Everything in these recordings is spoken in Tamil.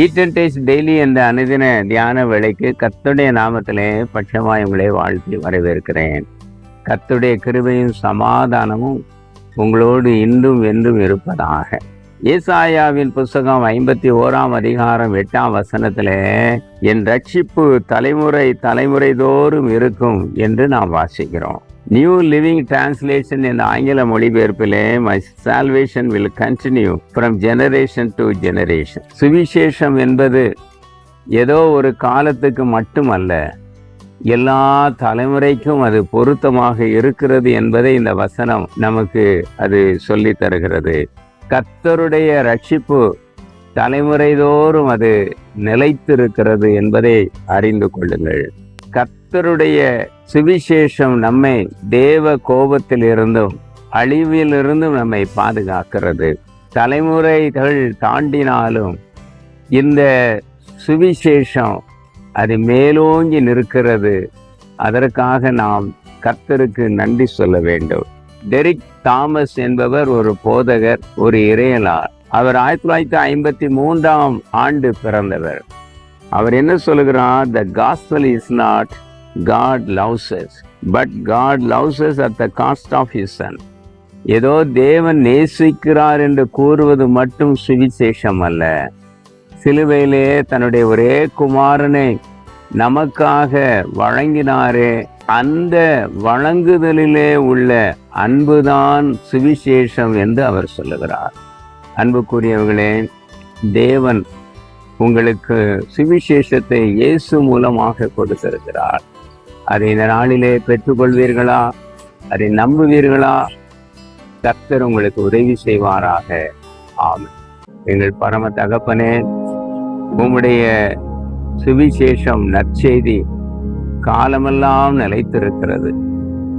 ஈட் அண்ட் டேஸ்ட் டெய்லி என்ற அனுதின தியான வேலைக்கு கத்துடைய நாமத்திலே பட்சமாய் உங்களை வாழ்த்தி வரவேற்கிறேன். கத்துடைய கிருபையும் சமாதானமும் உங்களோடு இன்றும் என்றும் இருப்பதாக. ஏசாயாவின் புஸ்தகம் ஐம்பத்தி ஓராம் அதிகாரம் எட்டாம் வசனத்தில் என் ரட்சிப்பு தலைமுறை தலைமுறை தோறும் இருக்கும் என்று நாம் வாசிக்கிறோம். நியூ லிவிங் டிரான்ஸ்லேஷன் என்ற ஆங்கில மொழிபெயர்ப்பிலே my salvation will continue from generation to generation சுவிசேஷம் என்பது ஏதோ ஒரு காலத்துக்கு மட்டுமல்ல எல்லா தலைமுறைக்கும் அது பொருத்தமாக இருக்கிறது என்பதை இந்த வசனம் நமக்கு அது சொல்லி தருகிறது. கத்தருடைய ரட்சிப்பு தலைமுறைதோறும் அது நிலைத்திருக்கிறது என்பதை அறிந்து கொள்ளுங்கள். கர்த்தருடைய சுவிசேஷம் நம்மை தேவ கோபத்திலிருந்தும் அழிவிலிருந்தும் நம்மை பாதுகாக்கிறது. தலைமுறைகள் தாண்டினாலும் இந்த சுவிசேஷம் அது மேலோங்கி நிற்கிறது. அதற்காக நாம் கர்த்தருக்கு நன்றி சொல்ல வேண்டும். டெரிக் தாமஸ் என்பவர் ஒரு போதகர் ஒரு இறையலார். அவர் ஆயிரத்தி தொள்ளாயிரத்தி ஐம்பத்தி மூன்றாம் ஆண்டு பிறந்தவர். அவர் என்ன சொல்லுகிறார்? The gospel is not God loves us but God loves us at the cost of his son ஏதோ தேவன் நேசிக்கிறார் என்று கூறுவது மட்டும் சுவிசேஷம் அல்ல. சிலுவையிலே தன்னுடைய ஒரே குமாரனை நமக்காக வழங்கினாரே அந்த வழங்குதலிலே உள்ள அன்புதான் சுவிசேஷம் என்று அவர் சொல்லுகிறார். அன்புக்குரியவர்களே தேவன் உங்களுக்கு சுவிசேஷத்தை இயேசு மூலமாக கொடுத்திருக்கிறார். அதை இந்த நாளிலே பெற்றுக்கொள்வீர்களா? அதை நம்புவீர்களா? கர்த்தர் உங்களுக்கு உதவி செய்வாராக. ஆமென். எங்கள் பரம தகப்பனே உம்முடைய சுவிசேஷம் நற்செய்தி காலமெல்லாம் நிலைத்திருக்கிறது.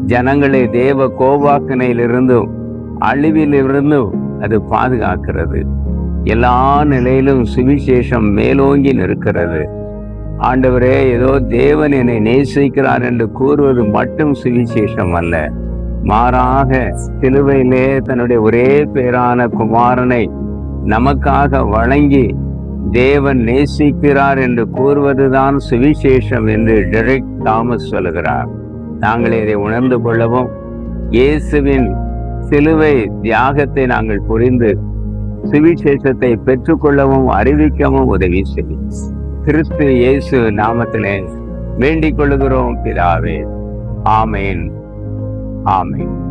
ஜனங்களை தேவ கோபாக்கனையிலிருந்தும் அழிவிலிருந்தும் அது பாதுகாக்கிறது. எல்லா நிலையிலும் சுவிசேஷம் மேலோங்கி நிற்கிறது. ஆண்டவரே ஏதோ தேவன் என்னை நேசிக்கிறார் என்று கூறுவது மட்டும் சுவிசேஷம் அல்ல. மாறாக சிலுவையிலே தன்னுடைய ஒரே பேரான குமாரனை நமக்காக வழங்கி தேவன் நேசிக்கிறார் என்று கூறுவதுதான் சுவிசேஷம் என்று டெரிக் தாமஸ் சொல்லுகிறார். நாங்கள் இதை உணர்ந்து கொள்ளவும் இயேசுவின் சிலுவை தியாகத்தை நாங்கள் புரிந்து சுவிசேஷத்தை பெற்றுக்கொள்ளவும் அறிவிக்கவும் உதவி செய்யும். கிறிஸ்து இயேசு நாமத்திலே வேண்டிக் கொள்ளுகிறோம் பிதாவே. ஆமேன். ஆமேன்.